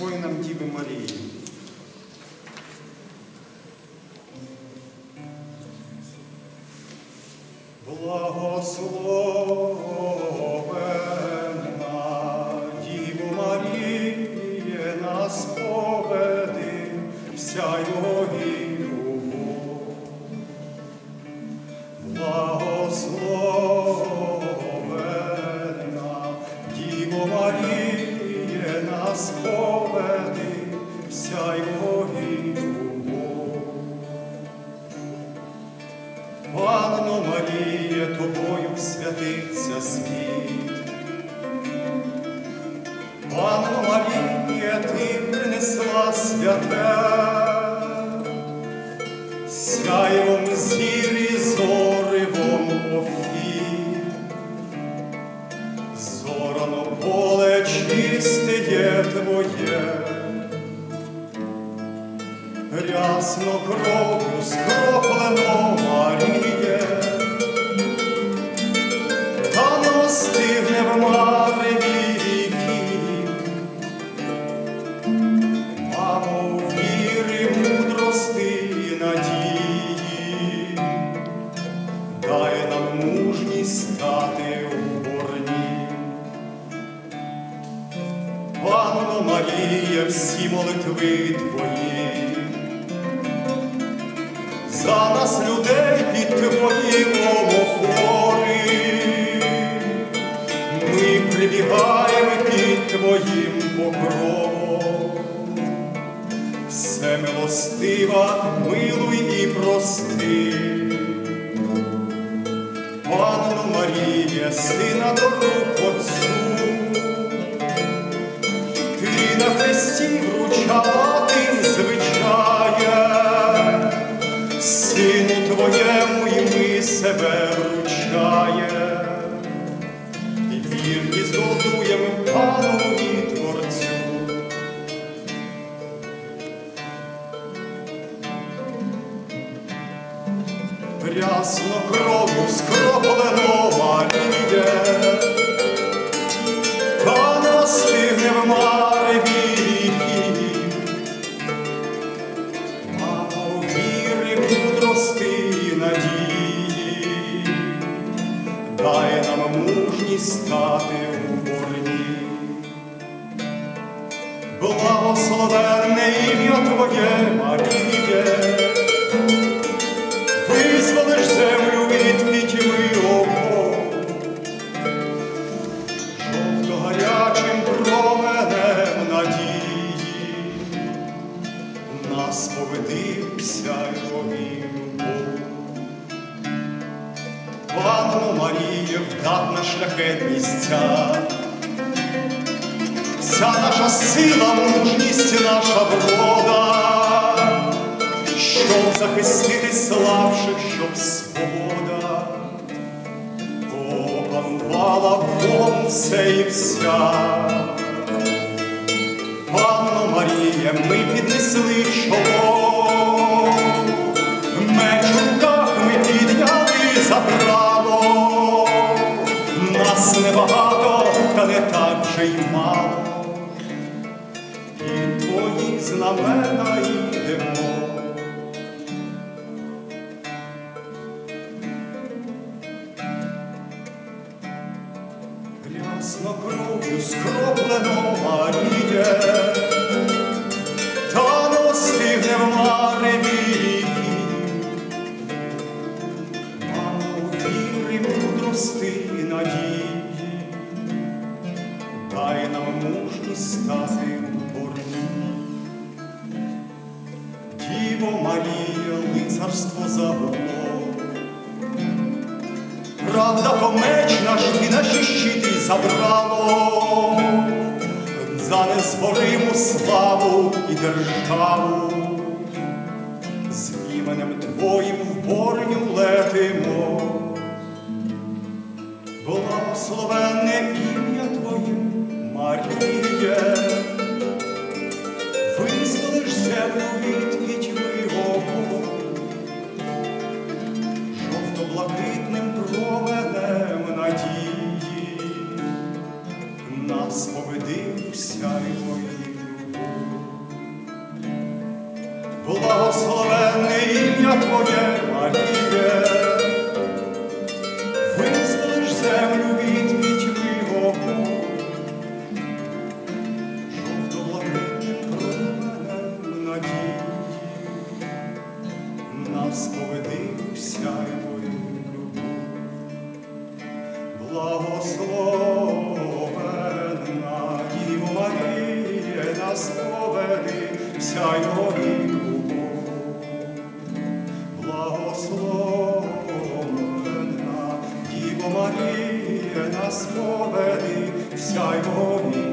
воїнам Діви Марії. Благословенна Діво Маріє, нас поведи, вся його любов. Благословенна Тобою святиться світ. Панно Маріє, ти принесла святе, сяєвом зірі зоривом офір. Зорано поле чистеє твоє, рясно кров'ю скроплено Марія, всі молитви твої, за нас людей під твої омофори. Ми прибігаємо під твоїм покровом. Все милостива, милуй і прости. Панно Марія, сина до рук Отцу, хресті вручала тим звичає, сину твоєму і ми себе вручає, і вірність голдуєм Пану і Творцю. Рясно стати у борні. Благословенне ім'я Твоє, Маріє, визволиш землю від пітьми оков, жовто гарячим променем надії, нас поведи Панно Марія, вдатна шляхетність ця, вся наша сила, мужність, наша врода, щоб захистити слабших, щоб свобода. Опанувала Богом все і вся. Панно Марія, ми піднесли чоло, мало, і твої знамена йдемо. Рясно кров'ю скроплено Маріє, Діво Марія, лицарство забуло, Правда, то меч наш і наші щити забрало, за незбориму славу і державу. З іменем Твоїм в борню летимо, благословенне благословенне ім'я Твоє, Маріє, визволиш землю від пітьми вогу, жовто-блакитним променем надії, нас поведи у сяйвою любов. Благословенна Діво Маріє, нас поведи вся його Благословенна Діво